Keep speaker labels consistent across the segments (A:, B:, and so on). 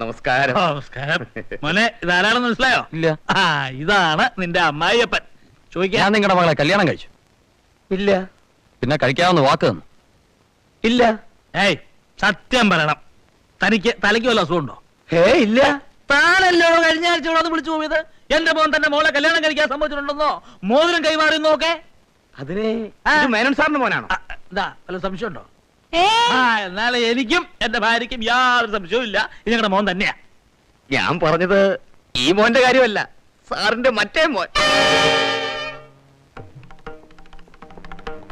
A: നമസ്കാരം.
B: നമസ്കാരം. മോനെ ഇതാരാണെന്ന് മനസ്സിലായോ?
C: ഇല്ല.
B: ആ ഇതാണ് നിന്റെ അമ്മായിയപ്പൻ. ചോദിക്കാൻ
C: ഞാൻ നിങ്ങളുടെ മകളെ കല്യാണം കഴിച്ചു.
A: ഇല്ല.
C: പിന്നെ കഴിക്കാവുന്ന വാക്ക് തന്നു.
A: ഇല്ല.
B: ഏയ് സത്യം പറയണം. തനിക്ക് തലയ്ക്ക് വല്ല അസുഖമുണ്ടോ?
A: ഹേ ഇല്ല.
B: താനല്ലോ കഴിഞ്ഞ ആഴ്ച ഇവിടെ വന്ന് വിളിച്ചു പോയത്? എന്റെ മോൻ തന്റെ മോളെ കല്യാണം കഴിക്കാൻ സംഭവിച്ചിട്ടുണ്ടെന്നോ മോതിരം കൈമാറിയെന്നോ ഒക്കെ?
A: അതിനെ
B: ആ.
A: ഇത് മേനോൻ സാറിന്റെ മോനാണോ?
B: ആ, ഇതാ വല്ല സംശയമുണ്ടോ? ആ എന്നാലും എനിക്കും എന്റെ ഭാര്യയ്ക്കും യാതൊരു സംശയവും ഇല്ല. ഇത് ഞങ്ങളുടെ മോൻ തന്നെയാ.
A: ഞാൻ പറഞ്ഞത് ഈ മോന്റെ കാര്യമല്ല. സാറിന്റെ മറ്റേ മോൻ.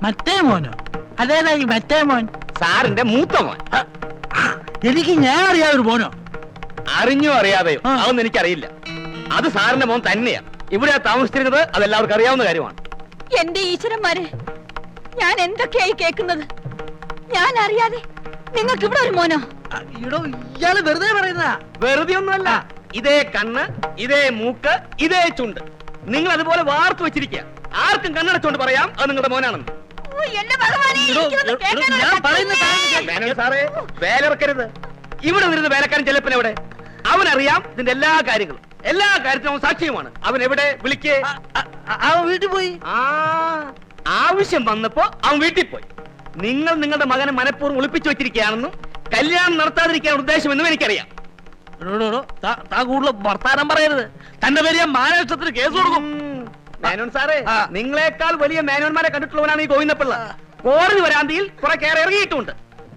B: മറ്റേ മോനോ? അതേതാ ഈ മറ്റേ മോൻ?
A: സാറിന്റെ മൂത്ത മോൻ.
B: ആ, എനിക്ക് ഞാൻ അറിയാതെ ഒരു മോനോ?
A: അറിഞ്ഞോ അറിയാതെയോ?
B: ആ.
A: അതൊന്നും എനിക്കറിയില്ല. അത് സാറിന്റെ മോൻ തന്നെയാ. ഇവിടെ താമസിച്ചിരുന്നത് അതെല്ലാവർക്കും അറിയാവുന്ന കാര്യമാണ്.
D: എന്റെ ഈശ്വരന്മാരെ ഞാൻ എന്തൊക്കെയായി കേൾക്കുന്നത്? ഞാൻ അറിയാതെ നിങ്ങൾക്ക് ഇവിടെ ഒരു മോനോ?
B: ഇടോ ഇയാൾ വെറുതെ പറയുന്നതാ.
A: വെറുതെ ഒന്നുമല്ല. ഇതേ കണ്ണ് ഇതേ മൂക്ക് ഇതേ ചുണ്ട്. നിങ്ങൾ അതുപോലെ വാർത്തു വെച്ചിരിക്കുക. ആർക്കും കണ്ണടച്ചുകൊണ്ട് പറയാം അത് നിങ്ങളുടെ മോനാണെന്ന്. സാറേ വേലിറക്കരുത്. ഇവിടെ വരുന്ന വേലക്കാരൻ ചെല്ലപ്പൻ എവിടെ? അവനറിയാം ഇതിന്റെ എല്ലാ കാര്യങ്ങളും. എല്ലാ കാര്യത്തിനും അവൻ സാക്ഷ്യമാണ് അവൻ എവിടെ? വിളിക്കേ.
B: അവൻ വീട്ടിൽ പോയി.
A: ആ ആവശ്യം വന്നപ്പോ അവൻ വീട്ടിൽ പോയി. നിങ്ങൾ നിങ്ങളുടെ മകനെ മനഃപൂർവം ഒളിപ്പിച്ചു വെച്ചിരിക്കുകയാണെന്നും കല്യാണം നടത്താതിരിക്കാൻ ഉദ്ദേശമെന്നും എനിക്കറിയാം.
B: താ- കൂടുതൽ വർത്താനം പറയരുത്. തന്റെ വലിയ ഞാൻ മാനനഷ്ടത്തിന് കേസ് കൊടുക്കും.
A: മേനോൻ സാറേ നിങ്ങളെക്കാൾ വലിയ മേനോന്മാരെ കണ്ടിട്ടുള്ളവനാണ് ഈ ഗോവിന്ദപ്പിള്ള കോടതി വരാന്തിയിൽ കുറെ കയറി ഇറങ്ങിയിട്ടുണ്ട്.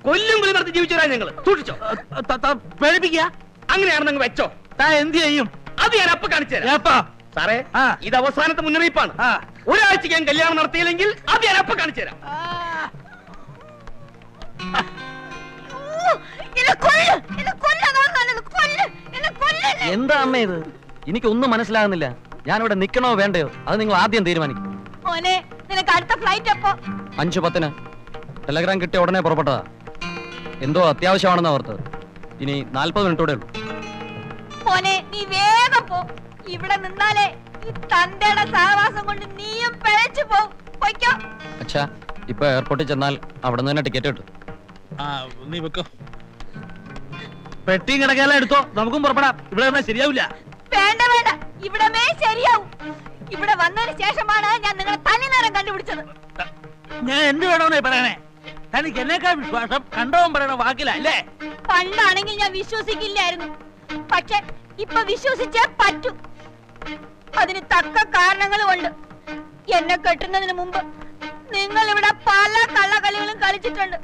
A: കൊല്ലും കൊല്ലും നടത്തി ജീവിച്ചവരാ ഞങ്ങൾ സൂക്ഷിച്ചോ.
B: പേടിപ്പിക്കുക.
A: അങ്ങനെയാണ് നിങ്ങൾ വെച്ചോ.
B: താ എന്ത് ചെയ്യും?
A: അത് ഞാൻ അപ്പൊ കാണിച്ചു സാറേ. ഇത് അവസാനത്തെ മുന്നറിയിപ്പാണ്.
B: ആ.
A: ഒരാഴ്ചക്ക് ഞാൻ കല്യാണം നടത്തിയില്ലെങ്കിൽ അത് ഞാൻ അപ്പൊ കാണിച്ചു തരാം.
C: എന്താ അമ്മ ഇത്? എനിക്കൊന്നും മനസ്സിലാകുന്നില്ല. ഞാനിവിടെ നിക്കണോ വേണ്ടയോ? അത് നിങ്ങൾ ആദ്യം തീരുമാനിക്കും.
D: മോനെ നിനക്ക് അടുത്ത ഫ്ലൈറ്റ്
C: അഞ്ചു പത്തിന്. ടെലഗ്രാം കിട്ടിയ ഉടനെ പുറപ്പെട്ടതാ. എന്തോ അത്യാവശ്യമാണെന്ന് ഓർത്തത്. ഇനി നാൽപ്പത് മിനിറ്റോടെ ഉള്ളൂ.
D: മോനെ നീ വേഗം പോ. ഇവിടെ നിന്നാലേ ഈ തന്തയുടെ സഹവാസം കൊണ്ട് നീയും പിഴച്ചു പോവും. പൊയ്ക്കോ.
C: അച്ഛാ ഇപ്പൊ എയർപോർട്ടിൽ ചെന്നാൽ അവിടെ നിന്ന് തന്നെ ടിക്കറ്റ് കിട്ടും.
B: നീ വെക്കോ. പെട്ടിയും കിടക്കാല എടുത്തോ. നമുക്കും പുറപ്പെടാം. ഇവിടെ വന്നാൽ ശരിയാവില്ല.
D: വേണ്ട വേണ്ട. ഇവിടമേ ശരിയാവും. ഇവിടെ വന്നതിന് ശേഷമാണ് ഞാൻ നിങ്ങളെ തനി നേരം കണ്ടുപിടിച്ചത്.
B: ഞാൻ എന്ത് വേണമെന്നേ പറയണേ? തനിക്ക് എന്നേക്കാൾ വിശ്വാസം കണ്ടവൻ പറയണ വാക്കില അല്ലേ?
D: പണ്ടാണെങ്കിൽ ഞാൻ വിശ്വസിക്കില്ലായിരുന്നു. പക്ഷെ ഇപ്പൊ വിശ്വസിച്ചേ പറ്റൂ. അതിന് തക്ക കാരണങ്ങളും ഉണ്ട്. എന്നെ കെട്ടുന്നതിന് മുമ്പ് നിങ്ങൾ ഇവിടെ പല കള്ളകളികളും കളിച്ചിട്ടുണ്ട്.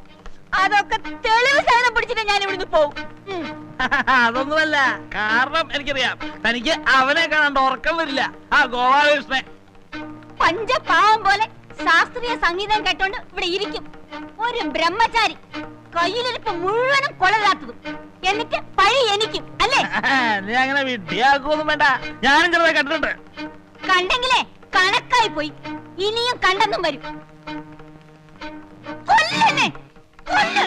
D: അതൊക്കെ തെളിവ് സാധനം പിടിച്ചിട്ട് ഞാൻ ഇവിടുന്ന് പോകും
B: അതൊന്നുമല്ല. കാരണം എനിക്കറിയാം. തനിക്ക് അവനെ കാണാണ്ട് ഉറക്കം വരില്ല. ആ ഗോപാലകൃഷ്ണൻ.
D: പഞ്ചപാവം പോലെ ശാസ്ത്രീയ സംഗീതം കേട്ടോണ്ട് ഇവിടെ ഇരിക്കും. ഒരു ബ്രഹ്മചാരി കയ്യിലിരിപ്പ് മുഴുവനും കൊളരാത്തതും എന്നിട്ട് പഴി എനിക്കും അല്ലേ?
B: നീ അങ്ങനെ വിഡ്ഢിയാക്കൊന്നും വേണ്ട. ഞാനും ചെറുതായി കണ്ടിട്ടുണ്ട്.
D: കണ്ടെങ്കിലേ കണക്കായി പോയി. ഇനിയും കണ്ടെന്നും വരും. കൊല്ല്.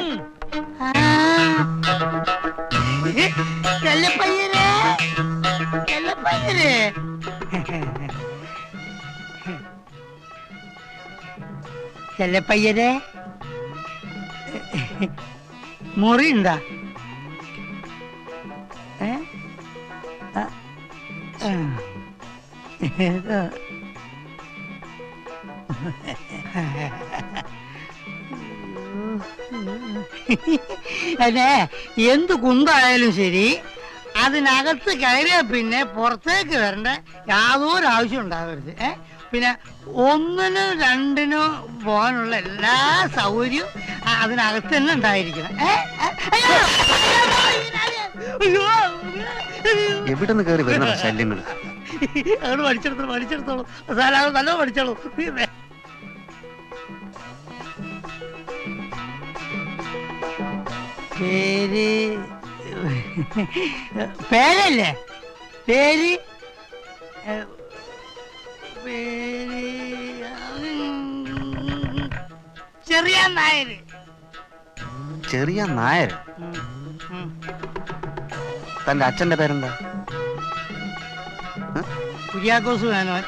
E: ചെല്ലപ്പയ്യനെ ചെല്ലപ്പയ്യനെ ചെല്ലപ്പയ്യനെ മുറി ഉണ്ടാ ഏ ആ, ആ. അതെ എന്ത് കുന്തായാലും ശരി. അതിനകത്ത് കയറിയ പിന്നെ പുറത്തേക്ക് വരേണ്ട യാതൊരു ആവശ്യം ഉണ്ടാകരുത് ഏ? പിന്നെ ഒന്നിനോ രണ്ടിനും പോകാനുള്ള എല്ലാ സൗകര്യവും അതിനകത്ത് തന്നെ ഉണ്ടായിരിക്കണം!
A: എവിടെ നിന്ന് കയറി വരുന്ന ശല്യങ്ങൾ?
E: അങ്ങോട്ട് പഠിച്ചെടുത്തോളൂ പഠിച്ചെടുത്തോളൂ. സാലാവ് നല്ല പഠിച്ചോളൂ. പേര് പേരല്ലേ? പേര്? പേര് ചെറിയ നായര്.
A: ചെറിയ നായർ. തന്റെ അച്ഛന്റെ പേരെന്താ?
E: കുര്യാക്കോസ് വേണോ?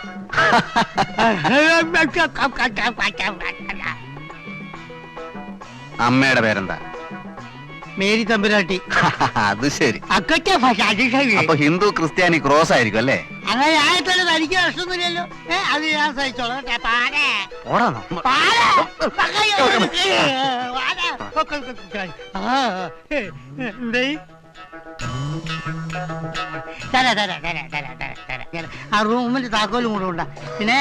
A: അമ്മയുടെ പേരെന്താ?
F: മേരി തമ്പുരാട്ടി.
G: അത് ശരി. അപ്പൊ ഹിന്ദു ക്രിസ്ത്യാനി ക്രോസ് ആയിരിക്കും അല്ലേ?
F: അങ്ങനെ തനിക്ക് പ്രശ്നമൊന്നുമില്ലല്ലോ. അത് ഞാൻ സഹിച്ചോളാം തരാം, തരാം, തരാം, തരാം, തരാം, തരാം. ആ റൂമിന്റെ താക്കോലും കൂടെ ഉണ്ടാ. പിന്നെ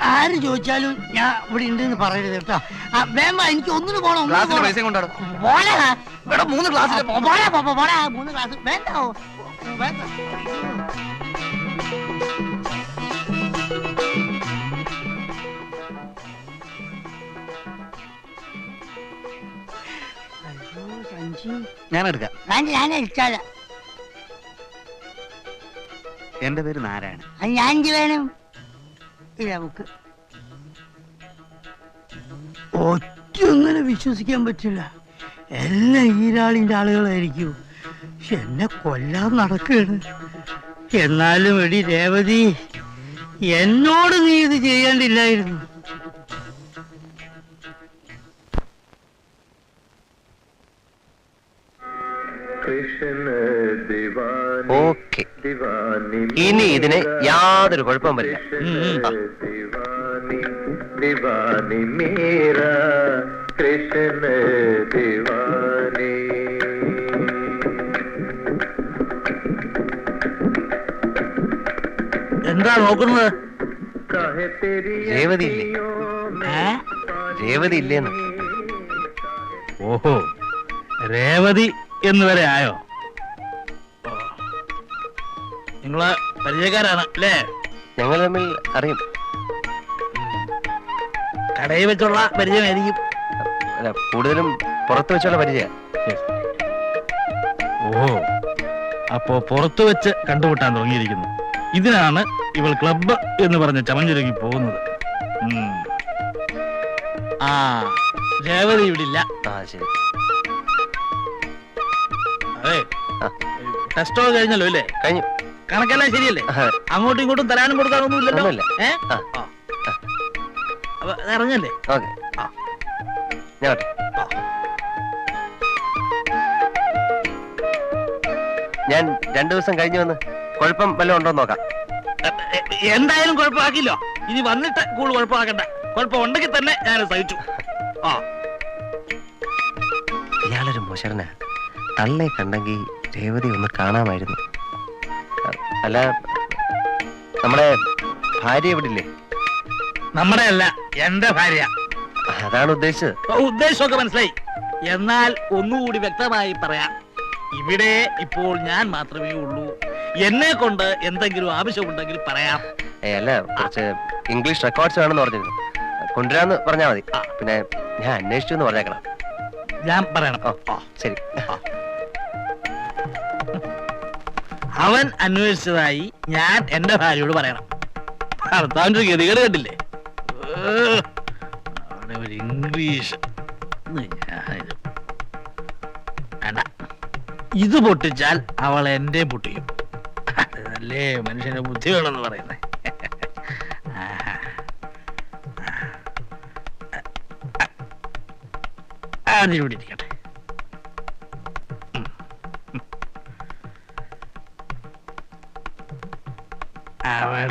F: ആര് ചോദിച്ചാലും ഞാൻ ഇവിടെ ഉണ്ടെന്ന് പറയരുത് കേട്ടോ. ആ, എനിക്ക് ഒന്നിന് പോണം
G: ഗ്ലാസ്സിൽ
F: പോണം.
G: പൈസയും
F: പോടാ.
G: ഇവിടെ മൂന്ന് ക്ലാസ്സിൽ
F: ആ, പോടാ, പോ, പോ, പോടാ. മൂന്ന് ക്ലാസ്. വേണ്ട. വേണ്ട.
G: ഞാൻ എടുക്കാം.
F: ഞാൻ അടിച്ചാല
G: എന്റെ പേര് നാരായണൻ.
F: ഞാൻ വേണം? ഇല്ല നമുക്ക്. ഒറ്റൊന്നിനെ വിശ്വസിക്കാൻ പറ്റില്ല. എല്ലാം ഈരാളിന്റെ ആളുകളായിരിക്കും. പക്ഷെ എന്നെ കൊല്ലാൻ നടക്കുകയാണ്. എന്നാലും എടി രേവതി എന്നോട് നീ ഇത് ചെയ്യേണ്ടില്ലായിരുന്നു.
H: ഓക്കെ. ഇനി ഇതിന് യാതൊരു കുഴപ്പം വരില്ല.
B: എന്താ നോക്കുന്നത്?
H: രേവതി ഇല്ലേ? രേവതി ഇല്ലേന്ന്.
B: ഓഹോ. രേവതി എന്ന് വരെ ആയോ? നിങ്ങൾ പരിചയക്കാരാണ് അല്ലേ?
H: ഞങ്ങൾ തമ്മിൽ അറിയും.
B: കടയിൽ വെച്ചുള്ള പരിചയമായിരിക്കും.
H: അല്ല കൂടുതലും പുറത്ത് വെച്ചുള്ള പരിചയ.
B: ഓ അപ്പോ പുറത്തു വെച്ച് കണ്ടുമുട്ടാൻ തുടങ്ങിയിരിക്കുന്നു. ഇതിനാണ് ഇവൾ ക്ലബ്ബ് എന്ന് പറഞ്ഞ് ചമഞ്ഞൊരുങ്ങി പോകുന്നത്. ആ രേവതി ഇവിടെ ഇല്ല
H: ആ ശരി.
B: അതെ. ടെസ്റ്റോ കഴിഞ്ഞല്ലോ അല്ലേ?
H: കഴിഞ്ഞു.
B: കണക്കെല്ലാം ശരിയല്ലേ? അങ്ങോട്ടും ഇങ്ങോട്ടും തരാനും കൊടുക്കാനൊന്നും ഇല്ലല്ലോ?
H: ഒന്നുമില്ല.
B: ഏ?
H: ആ.
B: ആ. അപ്പൊ ഇറങ്ങല്ലേ?
H: ഞാൻ ഞാൻ രണ്ടു ദിവസം കഴിഞ്ഞു വന്ന് കുഴപ്പം വല്ലതും ഉണ്ടോ നോക്കാം.
B: എന്തായാലും കുഴപ്പമാക്കില്ലോ ഇനി വന്നിട്ട് കൂടുതൽ കുഴപ്പമാക്കണ്ട. കുഴപ്പം ഉണ്ടെങ്കിൽ തന്നെ ഞാൻ സഹിച്ചു. ആ.
H: ഇയാളൊരു മോശരനാ തള്ളെ കണ്ടെങ്കിൽ രേവതി ഒന്ന് കാണാമായിരുന്നു. അല്ല നമ്മുടെ ഭാര്യ എവിടില്ലേ?
B: നമ്മുടെ അല്ല എന്റെ ഭാര്യ.
H: അതാണ് ഉദ്ദേശിച്ചത്
B: ഉദ്ദേശമൊക്കെ മനസ്സിലായി. എന്നാൽ ഒന്നുകൂടി വ്യക്തമായി പറയാം. ഇവിടെ ഇപ്പോൾ ഞാൻ മാത്രമേ ഉള്ളൂ. എന്നെ കൊണ്ട് എന്തെങ്കിലും ആവശ്യമുണ്ടെങ്കിൽ പറയാം.
H: അല്ല കുറച്ച് ഇംഗ്ലീഷ് റെക്കോർഡ്സ് വേണമെന്ന് പറഞ്ഞിരുന്നു. കൊണ്ടുവരാന്ന് പറഞ്ഞാൽ മതി. പിന്നെ ഞാൻ അന്വേഷിച്ചു എന്ന് പറഞ്ഞേക്കണം.
B: ഞാൻ പറയണം.
H: ഓ ശരി.
B: അവൻ അന്വേഷിച്ചതായി ഞാൻ എന്റെ ഭാര്യയോട് പറയണം ഭർത്താവിന്റെ ഗതികേട് കണ്ടില്ലേ ഏ, അവിടെ ഒരു ഇംഗ്ലീഷ് ഇത് പൊട്ടിച്ചാൽ അവൾ എന്റെ പൊട്ടിക്കും അല്ലേ മനുഷ്യന്റെ ബുദ്ധി വേണമെന്ന് പറയുന്നത് അതിലൂടെ ഇരിക്കട്ടെ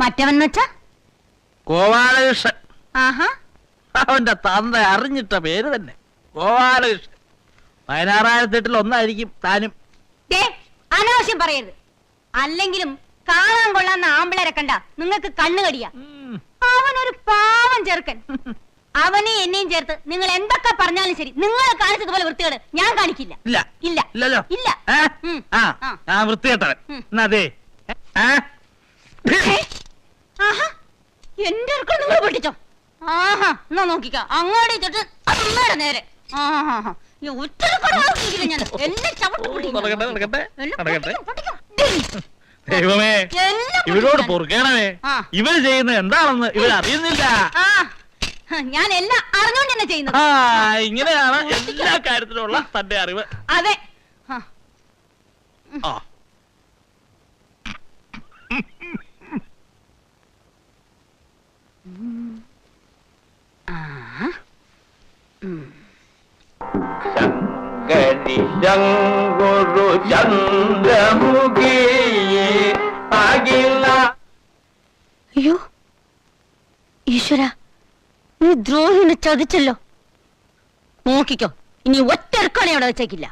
B: മറ്റവൻ
D: വെച്ചാ
B: ഗോപാലകൃഷ്ണൻ.
D: ആഹാ.
B: അവന്റെ തന്ത അറിഞ്ഞിട്ട പേര് തന്നെ. ഗോപാലകൃഷ്ണൻ. പതിനാറായിരത്തി എട്ടിൽ ഒന്നായിരിക്കും താനും.
D: ദേ അനാവശ്യം പറയരുത്. അല്ലെങ്കിലും കാണാൻ കൊള്ളാന്ന ആമ്പിളരെ കണ്ട നിങ്ങൾക്ക് കണ്ണുകടിയ
B: ഉം.
D: അവനൊരു പാവം ചെറുക്കൻ. അവനെ എന്നെയും ചേർത്ത് നിങ്ങൾ എന്തൊക്കെ പറഞ്ഞാലും ശരി. നിങ്ങൾ കാണിച്ചതുപോലെ വൃത്തികേട് ഞാൻ കാണിക്കില്ല.
B: ഇല്ല.
D: ഇല്ല.
B: ഇല്ലല്ലോ.
D: ഇല്ല.
B: ഏ?
D: ഉം.
B: ആ
D: ആ.
B: ഞാൻ വൃത്തികെട്ടവൻ.
D: ഉം.
B: എന്നാ അതെ ഏ?
D: ഏ? ആഹാ എന്റെ അടുക്കള നിങ്ങൾ പൊട്ടിച്ചോ ആഹാ എന്നാ നോക്കിക്ക. അങ്ങോട്ട് തൊട്ട് അമ്മയുടെ നേരെ. ആഹാ.
B: ദൈവമേ ഇവരോട് പൊറുക്കണമേ. ഇവർ ചെയ്യുന്നത് എന്താണെന്ന് ഇവർ അറിയുന്നില്ല.
D: ഞാൻ എല്ലാം അറിഞ്ഞോണ്ട് തന്നെ ചെയ്യുന്നത്.
B: ഇങ്ങനെയാണ് എല്ലാ കാര്യത്തിലുള്ള തന്റെ അറിവ്.
D: അതെ. ആ.
I: ശങ്കരി ചന്ദ്രമുഖി അഖില
D: അയ്യോ ഈശ്വര നീ ദ്രോഹിനെ ചതിച്ചല്ലോ. നോക്കിക്കോ ഇനി ഒറ്റ അവിടെ വെച്ചേക്കില്ല.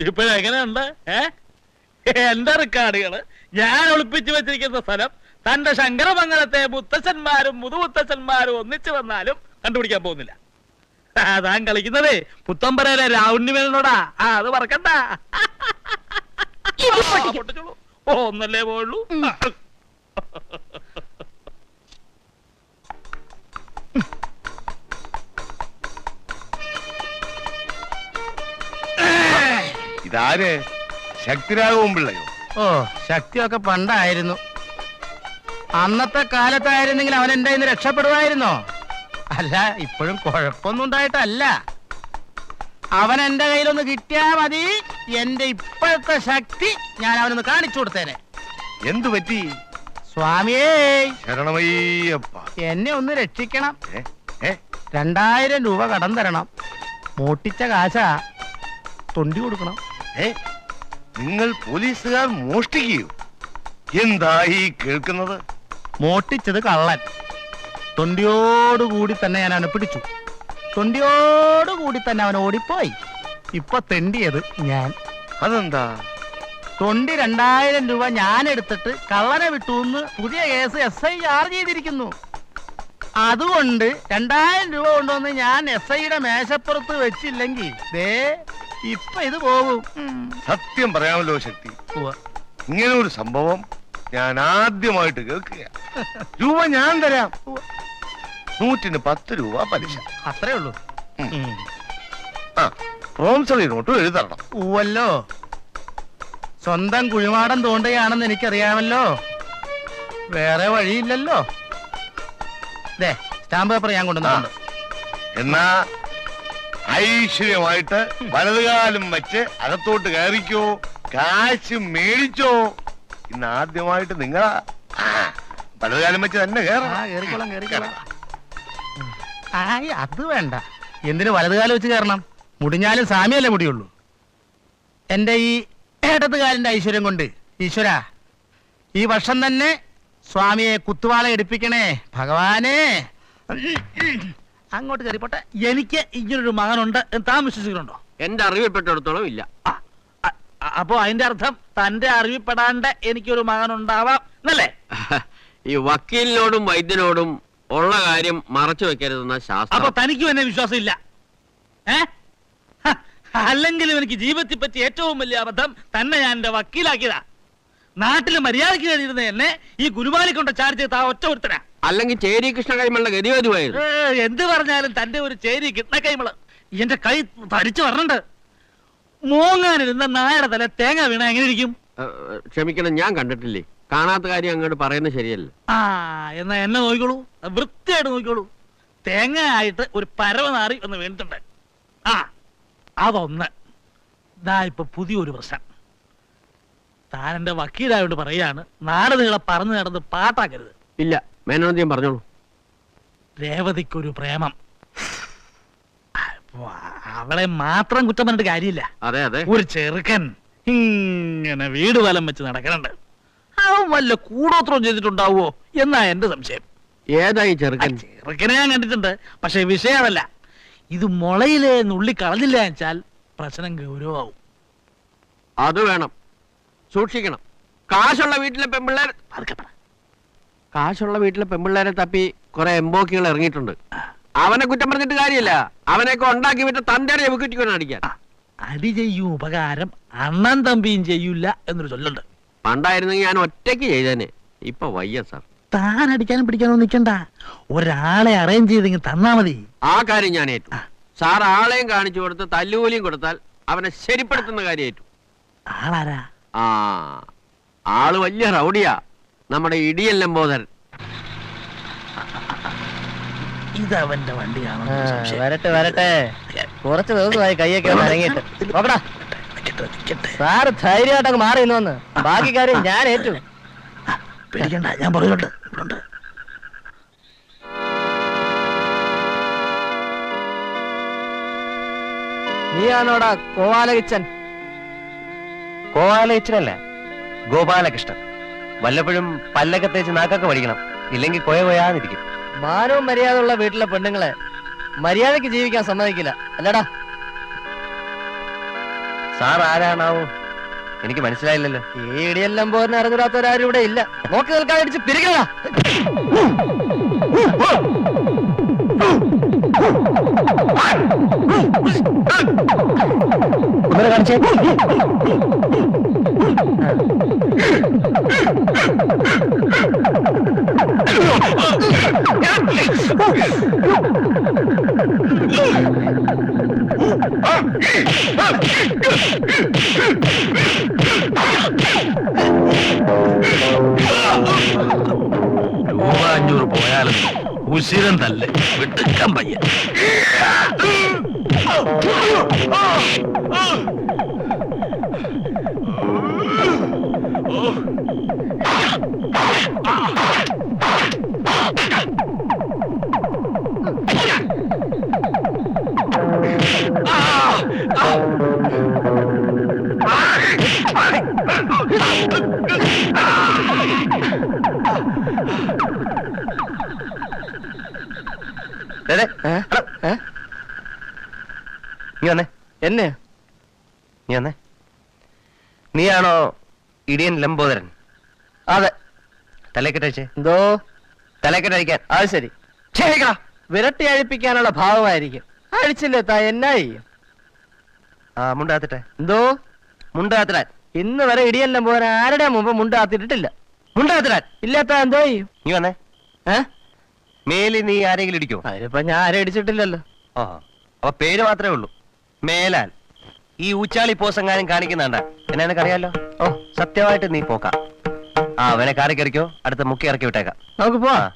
B: ഇപ്പോഴെങ്ങനെയുണ്ട് ഏ? എന്റെ റെക്കാർഡുകൾ? ഞാൻ ഒളിപ്പിച്ചു വെച്ചിരിക്കുന്ന സ്ഥലം തന്റെ ശങ്കരമംഗലത്തെ മുത്തച്ഛന്മാരും മുതുമുത്തച്ഛന്മാരും ഒന്നിച്ചു വന്നാലും കണ്ടുപിടിക്കാൻ പോകുന്നില്ല. ആ, താൻ കളിക്കുന്നതേ. പുത്തമ്പരയിലെ രാവുണ്ണിമേലിനോടാ ആ അത് മറക്കണ്ട. പൊട്ടിച്ചോളൂ. ഒന്നല്ലേ പോയുള്ളൂ.
J: ഇതാര്? ശക്തിരാഘവൻ പിള്ളയോ?
E: ഓ ശക്തിയൊക്കെ പണ്ടായിരുന്നു. അന്നത്തെ കാലത്തായിരുന്നെങ്കിൽ അവൻ എന്റെ ഇന്ന് രക്ഷപ്പെടുമായിരുന്നോ? അല്ല ഇപ്പോഴും കുഴപ്പമൊന്നും ഉണ്ടായിട്ടല്ല. അവൻ എന്റെ കയ്യിലൊന്ന് കിട്ടിയാ മതി. എന്റെ ഇപ്പോഴത്തെ ശക്തി ഞാൻ അവനൊന്ന് കാണിച്ചു കൊടുത്തേനെ.
J: എന്തു പറ്റി?
E: സ്വാമിയേ.
J: ശരണമയ്യപ്പ.
E: എന്നെ ഒന്ന് രക്ഷിക്കണം? രണ്ടായിരം രൂപ കടം തരണം. മോട്ടിച്ച കാശ. തൊണ്ടി കൊടുക്കണം?
J: നിങ്ങൾ പോലീസുകാർ മോഷ്ടിക്കുകയോ? ഈ കേൾക്കുന്നത്?
E: മോട്ടിച്ചത് കള്ളൻ. തൊണ്ടിയോടുകൂടി തന്നെ ഞാൻ അവനെ പിടിച്ചു. തൊണ്ടിയോടുകൂടി തന്നെ അവൻ ഓടിപ്പോയി. ഇപ്പൊ തെണ്ടിയത് ഞാൻ.
J: അതെന്താ?
E: തൊണ്ടി രണ്ടായിരം രൂപ ഞാൻ എടുത്തിട്ട് കള്ളനെ വിട്ടു എന്ന് പുതിയ കേസ് എസ് ഐ ചാർജ് ചെയ്തിരിക്കുന്നു. അതുകൊണ്ട് രണ്ടായിരം രൂപ കൊണ്ടുവന്ന് ഞാൻ എസ് ഐയുടെ മേശപ്പുറത്ത് വെച്ചില്ലെങ്കിൽ ദേ ഇപ്പൊ ഇത് പോകും
J: സത്യം പറയാമല്ലോ ശക്തി. ഇങ്ങനെ ഒരു സംഭവം ഞാൻ ആദ്യമായിട്ട് കേൾക്കുക രൂപ ഞാൻ തരാം. നൂറ്റിന് പത്ത് രൂപ പലിശ.
E: അത്രേ ഉള്ളൂ.
J: ആ പ്രോംസറി നോട്ടും എഴുതരണം
E: ഉവല്ലോ സ്വന്തം കുഴിമാടം തോണ്ടുകയാണെന്ന് എനിക്കറിയാമല്ലോ. വേറെ വഴിയില്ലല്ലോ. ദേ സ്റ്റാമ്പ് പേപ്പർ ഞാൻ കൊണ്ടുവന്നിട്ടുണ്ട്.
J: എന്നാ ഐശ്വര്യമായിട്ട് വലതുകാലം വെച്ച് അകത്തോട്ട് കയറിക്കോ കാശ് മേടിച്ചോ. ഇന്ന് ആദ്യമായിട്ട് നിങ്ങളാ. വലതുകാലം വെച്ച് തന്നെ
E: ആയി അത് വേണ്ട. എന്തിനു വലതുകാലം വെച്ച് കയറണം? മുടിഞ്ഞാലും സാമ്യല്ലേ മുടിയുള്ളൂ. എന്റെ ഈ ഇടത് കാലിന്റെ ഐശ്വര്യം കൊണ്ട് ഈശ്വര ഈ വർഷം തന്നെ സ്വാമിയെ കുത്തുവാള എടുപ്പിക്കണേ ഭഗവാനേ. അങ്ങോട്ട് കയറിപ്പോട്ടെ.
B: എനിക്ക് ഇങ്ങനൊരു മകനുണ്ട് എന്ന് താൻ വിശ്വസിക്കുന്നുണ്ടോ?
C: എന്റെ അറിവിൽപ്പെട്ടിടത്തോളം ഇല്ല.
B: അപ്പോ അതിന്റെ അർത്ഥം തന്റെ അറിവിപ്പെടാണ്ട് എനിക്കൊരു മകനുണ്ടാവാം എന്നല്ലേ?
C: ഈ വക്കീലിനോടും വൈദ്യനോടും ഉള്ള കാര്യം മറച്ചു വെക്കരുതെന്ന ശാസ്ത്രം.
B: അപ്പൊ തനിക്കും എന്നെ വിശ്വാസം ഇല്ല ഏ അല്ലെങ്കിലും എനിക്ക് ജീവിതത്തെ പറ്റി ഏറ്റവും വലിയ അബദ്ധം തന്നെ ഞാൻ എന്റെ വക്കീലാക്കിയതാ. നാട്ടിൽ മര്യാദയ്ക്ക് കഴിഞ്ഞിരുന്ന എന്നെ ഈ ഗുരുവാലി കൊണ്ട് ചാർജ് ചെയ്ത ഒറ്റ ഒരുത്തനാ.
C: അല്ലെങ്കിൽ ചേരി കൃഷ്ണ കൈമളുടെ ഗതി
B: വരുമായിരുന്നു എന്ത് പറഞ്ഞാലും തന്റെ ഒരു ചേരി കൃഷ്ണ കൈമൾ. എന്റെ കൈ തരിച്ചു വരണുണ്ട് മോങ്ങാനിരുന്ന നായയുടെ തല തേങ്ങ വീണ എങ്ങനെ ഇരിക്കും?
C: ക്ഷമിക്കണം ഞാൻ കണ്ടിട്ടില്ലേ? കാണാത്ത കാര്യം അങ്ങോട്ട് പറയുന്നത് ശരിയല്ല.
B: ആ എന്നാ എന്നെ നോക്കിക്കോളൂ. വൃത്തിയായിട്ട് നോക്കിക്കോളൂ. തേങ്ങ ആയിട്ട് ഒരു പരവനാറി ഒന്ന് വീണിട്ടുണ്ട്. ആ അതൊന്ന്. ഇതാ ഇപ്പൊ പുതിയൊരു പ്രശ്നം. താൻ എന്റെ വക്കീലായോണ്ട് പറയാണ് നാട് നീളെ പറഞ്ഞു നടന്ന് പാട്ടാക്കരുത്.
C: ഇല്ല മേനോദ്യം പറഞ്ഞോളൂ.
B: രേവതിക്കൊരു പ്രേമം. അപ്പൊ അവളെ മാത്രം കുറ്റം പറഞ്ഞിട്ട് കാര്യമില്ല.
C: അതെ അതെ.
B: ഒരു ചെറുക്കൻ ഇങ്ങനെ വീട് വലം വെച്ച് നടക്കണുണ്ട് അവൻ വല്ല കൂടോത്രം ചെയ്തിട്ടുണ്ടാവോ എന്നാ എന്റെ സംശയം.
C: ഏതായി
B: ആ
C: ചെറുക്കൻ?
B: ചെറുക്കനെ ഞാൻ കണ്ടിട്ടുണ്ട് പക്ഷെ വിഷയം അതല്ല. ഇത് മുളയിലെ നുള്ളി കളഞ്ഞില്ല വെച്ചാൽ പ്രശ്നം ഗൗരവമാവും.
C: അത് വേണം. സൂക്ഷിക്കണം. കാശുള്ള വീട്ടിലെ പെമ്പിള്ളേർ
B: പതുക്കെ പറ.
C: കാശുള്ള വീട്ടിലെ പെമ്പിള്ളേരെ തപ്പി കുറെ എംബോക്കികൾ ഇറങ്ങിയിട്ടുണ്ട്. അവനെ കുറ്റം പറഞ്ഞിട്ട് കാര്യമില്ല. അവനെയൊക്കെ ഉണ്ടാക്കി വിട്ട് തന്റെ ചെവിക്കുറ്റിക്കൊണ്ട് അടിക്കാൻ.
B: അടി ചെയ്യും ഉപകാരം അണ്ണൻ തമ്പിയും ചെയ്യൂല എന്നൊരു ചൊല്ലുണ്ട്.
C: പണ്ടായിരുന്നെങ്കിൽ ഞാൻ ഒറ്റയ്ക്ക് ചെയ്തേനെ. ഇപ്പൊ വയ്യ സാർ.
B: താൻ അടിക്കാനും പിടിക്കാനും നിൽക്കണ്ട ഒരാളെ അറേഞ്ച് ചെയ്തെങ്കിൽ തന്നാ മതി.
C: ആ കാര്യം ഞാൻ ഏറ്റു. സാർ ആളെയും കാണിച്ചു കൊടുത്ത് തല്ലുകൂലിയും കൊടുത്താൽ അവനെ ശരിപ്പെടുത്തുന്ന കാര്യം ഏറ്റു.
B: ആളാരാ?
C: ആ ആൾ വലിയ റൗഡിയാ. നമ്മുടെ ഇടിയൻ ലംബോദരൻ
B: ഇതവന്റെ വണ്ടിയാണോ? സംശയം.
H: വരട്ടെ വരട്ടെ. കുറച്ച് ദിവസമായി കൈയൊക്കെ ഒന്ന് ഇറങ്ങിയിട്ട് നോക്കടാ. സാറ് ധൈര്യമായിട്ട് അങ്ങ് മാറി ഇന്ന് വന്ന്. ബാക്കി കാര്യം ഞാൻ ഏറ്റു.
B: പേടിക്കണ്ട ഞാൻ പറയുന്നുണ്ട് ഇവിടുണ്ട്.
H: നീയാണോടാ കോവാലകിച്ചൻ കോവാലകിച്ചനല്ല ഗോപാലകൃഷ്ണൻ. വല്ലപ്പോഴും പല്ലൊക്കെ തേച്ച് നാക്കൊക്കെ പഠിക്കണം ഇല്ലെങ്കിൽ കൊയ കൊയാന്നിരിക്കും. മാനവും മര്യാദയുള്ള വീട്ടിലെ പെണ്ണുങ്ങളെ മര്യാദയ്ക്ക് ജീവിക്കാൻ സമ്മതിക്കില്ല. അല്ലടാ. സാർ ആരാണാവോ? എനിക്ക് മനസ്സിലായില്ലല്ലോ. ഈ ഇടിയെല്ലാം പോരുന്ന അറിഞ്ഞിടാത്തവരാരും ഇവിടെ ഇല്ല. നോക്കി നിൽക്കാതിരിച്ച് അടിച്ച് പിരിക്കണ ഒന്നര കാണിച്ചേ.
B: രൂപ അഞ്ഞൂറ് പോയാലും ഉശിരം തല്ല് വിട്ടുക്കാൻ പയ്യ
H: നീ വന്നേ. എന്നെ നീ വന്നേ നീയാണോ ഇടിയൻ ലംബോദരൻ. അതെ. തലക്കെട്ടഴിച്ചേ. എന്തോ? തലക്കെട്ടഴിക്കാൻ. അത് ശരി. വിരട്ടി അഴിപ്പിക്കാനുള്ള ഭാവമായിരിക്കും. അഴിച്ചില്ലേ താ എന്നായി ആ മുണ്ടാത്തിട്ടെ. എന്തോ? മുണ്ടാത്തിടാൻ. ഇന്ന് വരെ ഇടിയൻ ലംബോദരൻ ആരുടെ മുമ്പ് മുണ്ടാത്തിട്ടിട്ടില്ല. മുണ്ടാത്തിടാൻ. ഇല്ലാത്ത എന്തോ ചെയ്യും? നീ വന്നേ. ഏ? മേലി നീ ആരെങ്കിലും ഇടിക്കോ അതിനിപ്പോ ഞാൻ ആരെ ഇടിച്ചിട്ടില്ലല്ലോ. ആ അപ്പൊ പേര് മാത്രമേ ഉള്ളൂ. മേലാൽ. ഈ ഊച്ചാളി പോസെങ്ങാനും കാണിക്കുന്നുണ്ട. എന്നെ നിനക്കറിയാലോ ഓ. സത്യമായിട്ട് നീ പോക്കാം. ആ അവനെ കാറി കയറിക്കോ. അടുത്ത മുക്കി ഇറക്കി വിട്ടേക്കാം. നമുക്ക് പോവാ.